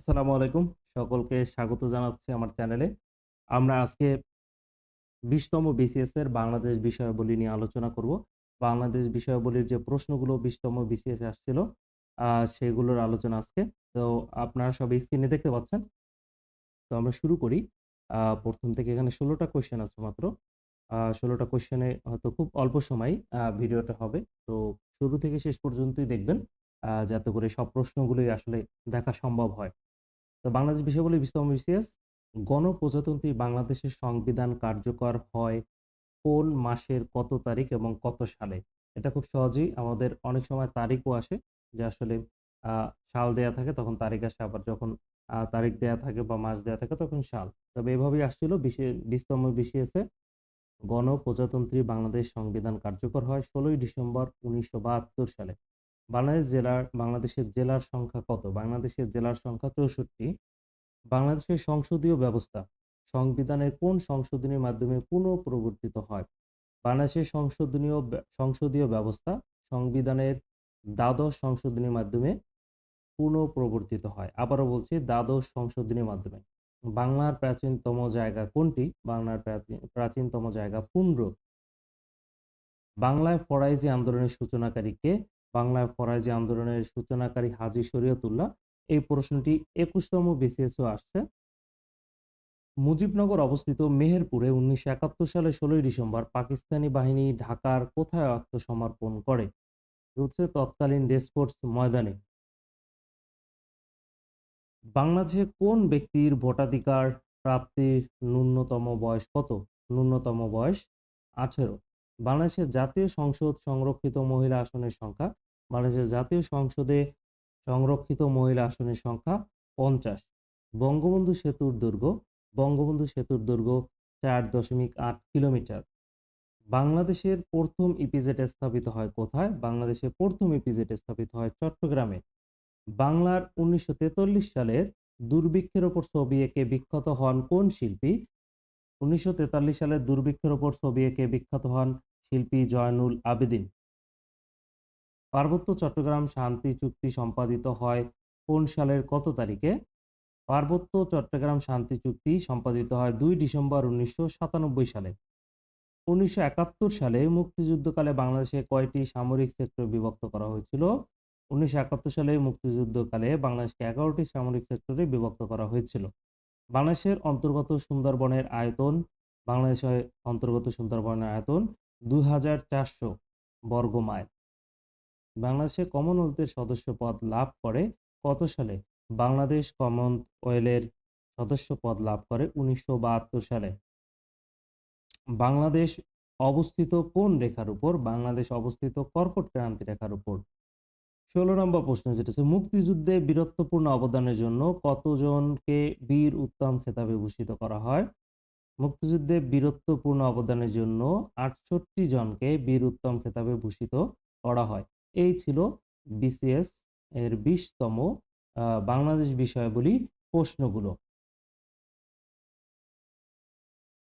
আসসালামু আলাইকুম। সকলকে স্বাগত জানাচ্ছি আমার চ্যানেলে। আমরা আজকে বিশতম বিসিএস এর বাংলাদেশ বিষয়াবলী নিয়ে আলোচনা করব। বাংলাদেশ বিষয়াবলীর যে প্রশ্নগুলো বিশতম বিসিএস আসছিল সেগুলোর আলোচনা আজকে। তো আপনারা সব স্ক্রিনে দেখতে পাচ্ছেন। তো আমরা শুরু করি। প্রথম থেকে এখানে ষোলোটা কোয়েশ্চেন আছে মাত্র। ষোলোটা কোয়েশ্চেনে হয়তো খুব অল্প সময় ভিডিওটা হবে। তো শুরু থেকে শেষ পর্যন্তই দেখবেন যাতে করে সব প্রশ্নগুলোই আসলে দেখা সম্ভব হয়। তো বাংলাদেশ বিস্তম বিসিএস গণপ্রজাতন্ত্রী বাংলাদেশের সংবিধান কার্যকর হয় কোন মাসের কত তারিখ এবং কত সালে? এটা খুব সহজেই আমাদের অনেক সময় তারিখও আসে যে আসলে সাল দেয়া থাকে তখন তারিখ আসে, আবার যখন তারিখ দেয়া থাকে বা মাস দেয়া থাকে তখন সাল। তবে এভাবেই আসছিল বিশতম বিসিএস গণপ্রজাতন্ত্রী বাংলাদেশ সংবিধান কার্যকর হয় ষোলোই ডিসেম্বর উনিশশো বাহাত্তর সালে। বাংলাদেশ জেলার, বাংলাদেশের জেলার সংখ্যা কত? বাংলাদেশের জেলার সংখ্যা চৌষট্টি। বাংলাদেশের সংসদীয় ব্যবস্থা সংবিধানের কোন সংশোধনীর মাধ্যমে পুনঃপ্রবর্তিত হয়? বাংলাদেশের সংশোধনীয় সংসদীয় ব্যবস্থা, সংবিধানের দ্বাদশ সংশোধনীর মাধ্যমে পুনঃপ্রবর্তিত হয়। আবারও বলছি, দ্বাদশ সংশোধনীর মাধ্যমে। বাংলার প্রাচীনতম জায়গা কোনটি? বাংলার প্রাচীনতম জায়গা পুন্ড্র বাংলায় ফরাইজি আন্দোলনের সূচনাকারী কে? বাংলায় ফরাইজি আন্দোলনের সূচনাকারী হাজী শরীয়তুল্লাহ, এই প্রশ্নটি একুশতম বিসিএসও আসছে। মুজিবনগর অবস্থিত মেহেরপুরে উনিশশো একাত্তর সালে ষোলোই ডিসেম্বর পাকিস্তানি বাহিনী ঢাকার কোথায় আত্মসমর্পণ করে? হচ্ছে তৎকালীন রেসকোর্স ময়দানে। বাংলাদেশে কোন ব্যক্তির ভোটাধিকার প্রাপ্তির ন্যূনতম বয়স কত? ন্যূনতম বয়স আঠেরো। বাংলাদেশের জাতীয় সংসদ সংরক্ষিত মহিলা আসনের সংখ্যা, বাংলাদেশের জাতীয় সংসদে সংরক্ষিত মহিলা আসনের সংখ্যা পঞ্চাশ। বঙ্গবন্ধু সেতুর দুর্গ বঙ্গবন্ধু সেতুর দুর্গ চার দশমিক আট কিলোমিটার। বাংলাদেশের প্রথম ইপিজেড স্থাপিত হয় কোথায়? বাংলাদেশের প্রথম ইপিজেড স্থাপিত হয় চট্টগ্রামে। বাংলার উনিশশো তেতাল্লিশ সালের দুর্ভিক্ষের ওপর ছবি এঁকে বিখ্যাত হন কোন শিল্পী? উনিশশো তেতাল্লিশ সালের দুর্ভিক্ষের ওপর ছবি এঁকে বিখ্যাত হন শিল্পী জয়নুল আবেদিন। পার্বত্য চট্টগ্রাম শান্তি চুক্তি সম্পাদিত হয় কোন সালের কত তারিখে? পার্বত্য চট্টগ্রাম শান্তি চুক্তি সম্পাদিত হয় দুই ডিসেম্বর উনিশশো সাতানব্বই সালে। উনিশশো একাত্তর সালে মুক্তিযুদ্ধকালে বাংলাদেশে কয়টি সামরিক সেক্টর বিভক্ত করা হয়েছিল? উনিশশো একাত্তর সালে মুক্তিযুদ্ধকালে বাংলাদেশকে এগারোটি সামরিক সেক্টরে বিভক্ত করা হয়েছিল। বাংলাদেশের অন্তর্গত সুন্দরবনের আয়তন, বাংলাদেশের অন্তর্গত সুন্দরবনের আয়তন দুই চারশো বর্গ মাইল। বাংলাদেশে কমনওয়েলথের সদস্য পদ লাভ করে কত সালে? বাংলাদেশ কমনওয়েলের সদস্য পদ লাভ করে উনিশশো বাহাত্তর সালে। বাংলাদেশ অবস্থিত কোন রেখার উপর? বাংলাদেশ অবস্থিত কর্কট ক্রান্তি রেখার উপর। ষোলো নম্বর প্রশ্ন যেটা হচ্ছে, মুক্তিযুদ্ধে বীরত্বপূর্ণ অবদানের জন্য কতজনকে বীর উত্তম খেতাবে ভূষিত করা হয়? মুক্তিযুদ্ধে বীরত্বপূর্ণ অবদানের জন্য আটষট্টি জনকে বীর উত্তম খেতাবে ভূষিত করা হয়। এই ছিল বিসিএস এর বিশতম বাংলাদেশ বিষয়াবলী প্রশ্নগুলো।